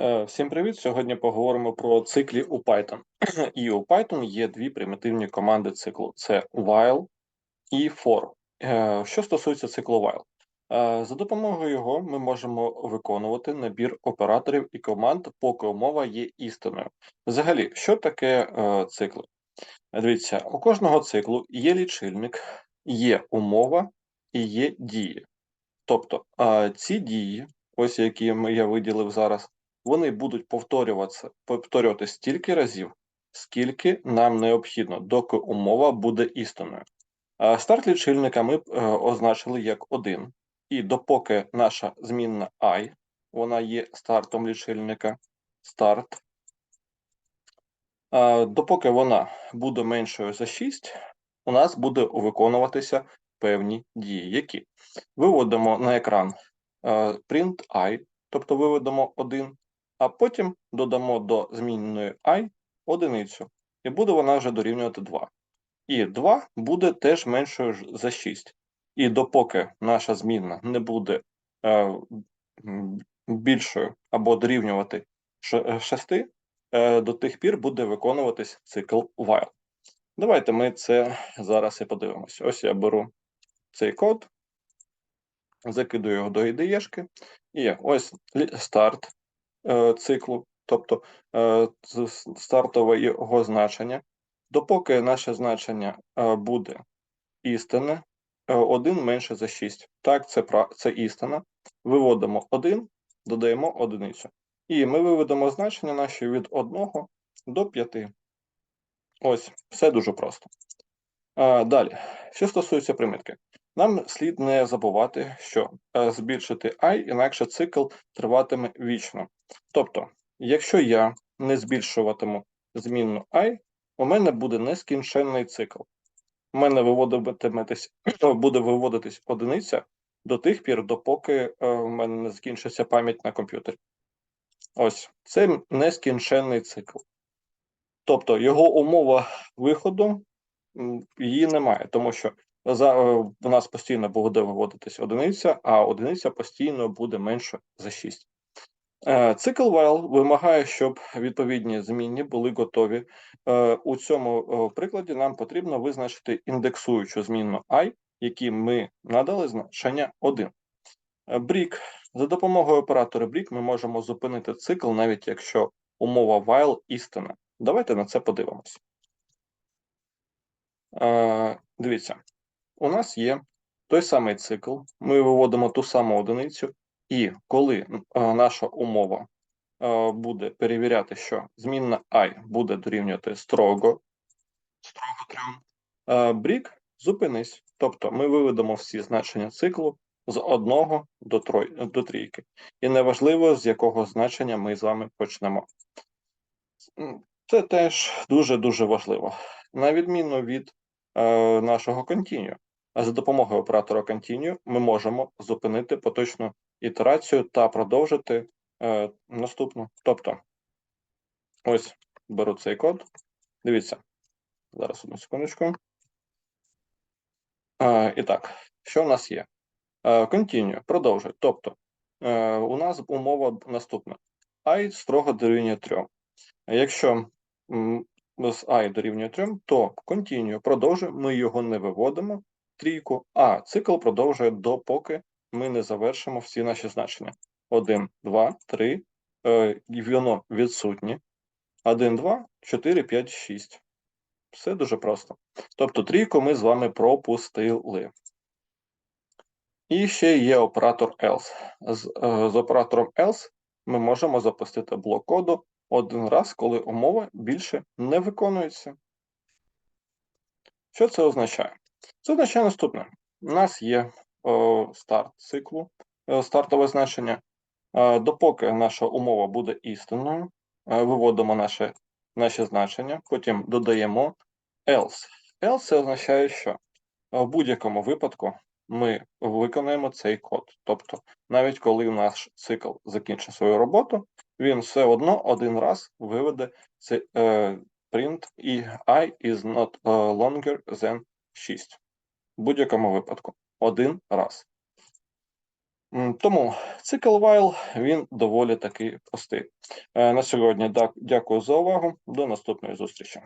Е, Всім привіт! Сьогодні поговоримо про циклі у Python. І у Python є дві примітивні команди циклу: це while і for. Е, Що стосується циклу while, Е, за допомогою його ми можемо виконувати набір операторів і команд, поки умова є істинною. Взагалі, що таке цикли? Дивіться, у кожного циклу є лічильник, є умова і є дії. Тобто ці дії, ось які я виділив зараз, вони будуть повторюватися, повторюватися стільки разів, скільки нам необхідно, доки умова буде істинною. Старт лічильника ми е, означили як 1. І допоки наша змінна i, вона є стартом лічильника, старт, допоки вона буде меншою за 6, у нас буде виконуватися певні дії, які виводимо на екран е, print i, тобто виведемо 1, а потім додамо до змінної і одиницю, і буде вона вже дорівнювати 2. І 2 буде теж меншою за 6. І допоки наша змінна не буде е, більшою або дорівнювати 6, е, до тих пір буде виконуватись цикл while. Давайте ми це зараз і подивимося. Ось я беру цей код, закидую його до IDE-шки, і ось старт е, циклу, тобто е, з- стартове його значення. Допоки наше значення е, буде істинне, 1 менше за 6. Так, це, це істина. Виводимо 1, додаємо одиницю. І ми виведемо значення наші від 1 до 5. Ось, все дуже просто. Далі, що стосується примітки, нам слід не забувати, що е, збільшити i, інакше цикл триватиме вічно. Тобто, якщо я не збільшуватиму змінну i, у мене буде нескінченний цикл. У мене виводитиметесь, буде виводитись одиниця до тих пір, допоки е, в мене не закінчиться пам'ять на комп'ютері. Ось, це нескінченний цикл. Тобто його умова виходу її немає, тому що за, е, у нас постійно буде виводитись одиниця, а одиниця постійно буде менше за 6. Е, Цикл while вимагає, щоб відповідні змінні були готові. Е, У цьому прикладі нам потрібно визначити індексуючу змінну i, якій ми надали значення 1. Е, Брік. За допомогою оператора брік ми можемо зупинити цикл, навіть якщо умова while істина. Давайте на це подивимось. Дивіться, у нас є той самий цикл, ми виводимо ту саму одиницю, і коли е, наша умова е, буде перевіряти, що змінна і буде дорівнювати строго, строго 3, е, брік зупинись. Тобто ми виведемо всі значення циклу з 1 до, трой, до трійки. І неважливо, з якого значення ми з вами почнемо. Це теж дуже-дуже важливо. На відміну від е, нашого continue. За допомогою оператора continue ми можемо зупинити поточну ітерацію та продовжити е, наступну. Тобто, ось беру цей код. Дивіться, зараз одну секундочку. Е, і так, що в нас є? Е, continue, продовжуй. Тобто, е, у нас умова наступна. i строго дорівнює 3. Якщо з і дорівнює 3, то continue продовжує, ми його не виводимо трійку, а цикл продовжує допоки ми не завершимо всі наші значення. 1, 2, 3, е, воно відсутнє. 1, 2, 4, 5, 6. Все дуже просто. Тобто трійку ми з вами пропустили. І ще є оператор else. З, е, з оператором else ми можемо запустити блок коду один раз, коли умова більше не виконується. Що це означає? Це означає наступне: у нас є о, старт циклу, е, стартове значення. Е, допоки наша умова буде істинною, е, виводимо наше, наше значення, потім додаємо else. Else означає, що в будь-якому випадку ми виконаємо цей код. Тобто, навіть коли наш цикл закінчить свою роботу, він все одно один раз виведе цей е, print і i is not е, longer than 6. В будь-якому випадку. Один раз. Тому цикл while він доволі таки простий. Е, На сьогодні дякую за увагу. До наступної зустрічі.